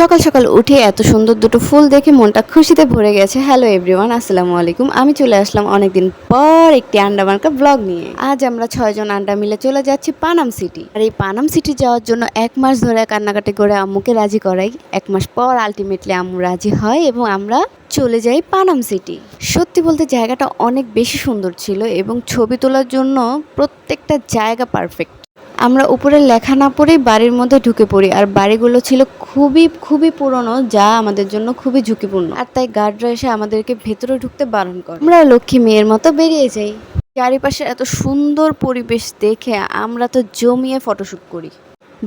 সকাল সকাল উঠে এত সুন্দর দুটো ফুল দেখে মনটা খুশিতে ভরে গেছে। হ্যালো এভরিওয়ান আসসালামু আলাইকুম। আমি চলে আসলাম অনেকদিন পর একটি আন্ডা মার্কা ব্লগ নিয়ে। আজ আমরা ছয়জন আন্ডা মিলে চলে যাচ্ছি পানাম সিটি আর এই পানাম সিটি যাওয়ার জন্য এক মাস ধরে কান্নাকাটি করে আম্মুকে রাজি করাই। এক মাস পর আলটিমেটলি আম্মু রাজি হয় এবং আমরা চলে যাই পানাম সিটি সত্যি বলতে জায়গাটা অনেক বেশি সুন্দর ছিল এবং ছবি তোলার জন্য প্রত্যেকটা জায়গা পারফেক্ট আমরা উপরে লেখা না পড়েই বাড়ির মধ্যে ঢুকে পড়ি। আর বাড়িগুলো ছিল খুবই খুবই পুরনো, যা আমাদের জন্য খুবই ঝুঁকিপূর্ণ। আর তাই গার্ডরা এসে আমাদেরকে ভেতরে ঢুকতে বারণ করে। আমরা লক্ষ্মী মেয়ের মতো বেরিয়ে যাই। চারিপাশে এত সুন্দর পরিবেশ দেখে আমরা তো জমিয়ে ফটোশ্যুট করি।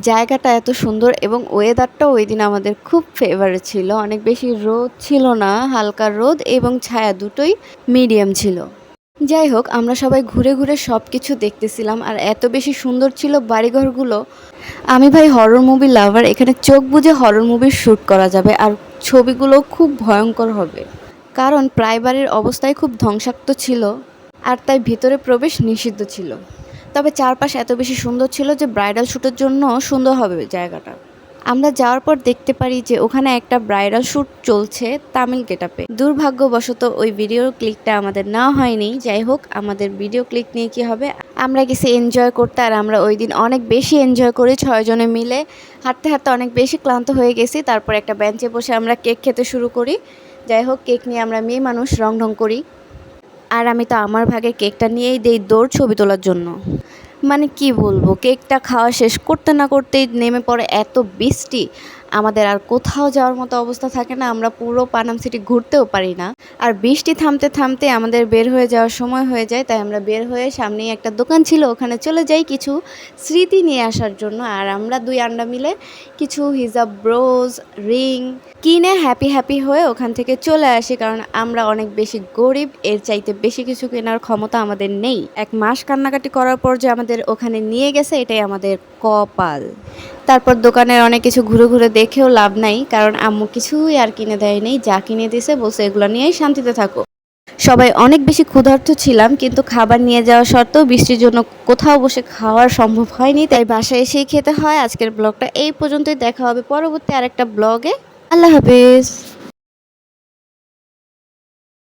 জায়গাটা এত সুন্দর এবং ওয়েদারটাও ওই দিন আমাদের খুব ফেভারিট ছিল। অনেক বেশি রোদ ছিল না, হালকা রোদ এবং ছায়া দুটোই মিডিয়াম ছিল। যাই হোক, আমরা সবাই ঘুরে ঘুরে সব কিছু দেখতেছিলাম আর এত বেশি সুন্দর ছিল বাড়িঘরগুলো। আমি ভাই হরর মুভি লাভার এখানে চোখ বুজে হরর মুভি শ্যুট করা যাবে আর ছবিগুলো খুব ভয়ঙ্কর হবে। কারণ প্রায় বাড়ির অবস্থায় খুব ধ্বংসাক্ত ছিল আর তাই ভিতরে প্রবেশ নিষিদ্ধ ছিল। তবে চারপাশ এত বেশি সুন্দর ছিল যে ব্রাইডাল শ্যুটের জন্য সুন্দর হবে জায়গাটা। আমরা যাওয়ার পর দেখতে পারি যে ওখানে একটা ব্রাইডাল শ্যুট চলছে তামিল গেটাপে দুর্ভাগ্যবশত ওই ভিডিও ক্লিকটা আমাদের নেওয়া হয়নি। যাই হোক, আমাদের ভিডিও ক্লিক নিয়ে কি হবে? আমরা গেছি এনজয় করতে আর আমরা ওই দিন অনেক বেশি এনজয় করি ছয়জনে মিলে। হাঁটতে হাঁটতে অনেক বেশি ক্লান্ত হয়ে গেছি। তারপর একটা বেঞ্চে বসে আমরা কেক খেতে শুরু করি। যাই হোক কেক নিয়ে আমরা মেয়ে মানুষ রং ঢং করি। আর আমি তো আমার ভাগের কেকটা নিয়েই দেই দৌড় ছবি তোলার জন্য। মানে কি বলব? কেকটা খাওয়া শেষ করতে না করতেই নেমে পড়ে এত বৃষ্টি। আমাদের আর কোথাও যাওয়ার মতো অবস্থা থাকে না, আমরা পুরো পানাম সিটি ঘুরতেও পারি না। আর বৃষ্টি থামতে থামতে আমাদের বের হয়ে যাওয়ার সময় হয়ে যায়, তাই আমরা বের হয়ে সামনেই একটা দোকান ছিল, ওখানে চলে যাই কিছু স্মৃতি নিয়ে আসার জন্য। আর আমরা দুই আন্ডা মিলে কিছু হিজাব, ব্রোজ, রিং কিনে হ্যাপি হ্যাপি হয়ে ওখান থেকে চলে আসি, কারণ আমরা অনেক বেশি গরিব, এর চাইতে বেশি কিছু কেনার ক্ষমতা আমাদের নেই। এক মাস কান্নাকাটি করার পর যে আমাদের ওখানে নিয়ে গেছে, এটাই আমাদের কপাল। তারপর দোকানের অনেক কিছু ঘুরে ঘুরে দেখেও লাভ নাই, কারণ আম্মু কিছুই আর কিনে দেয়নি যা কিনে দিছে বলছে এগুলো নিয়েই শান্তিতে থাকো। সবাই অনেক বেশি ক্ষুধার্ত ছিলাম, কিন্তু খাবার নিয়ে যাওয়া সত্ত্বেও বৃষ্টির জন্য কোথাও বসে খাওয়ার সম্ভব হয়নি, তাই বাসায় এসেই খেতে হয়। আজকের ব্লগটা এই পর্যন্তই, দেখা হবে পরবর্তী আরেকটা ব্লগে। আল্লাহ হাফিজ।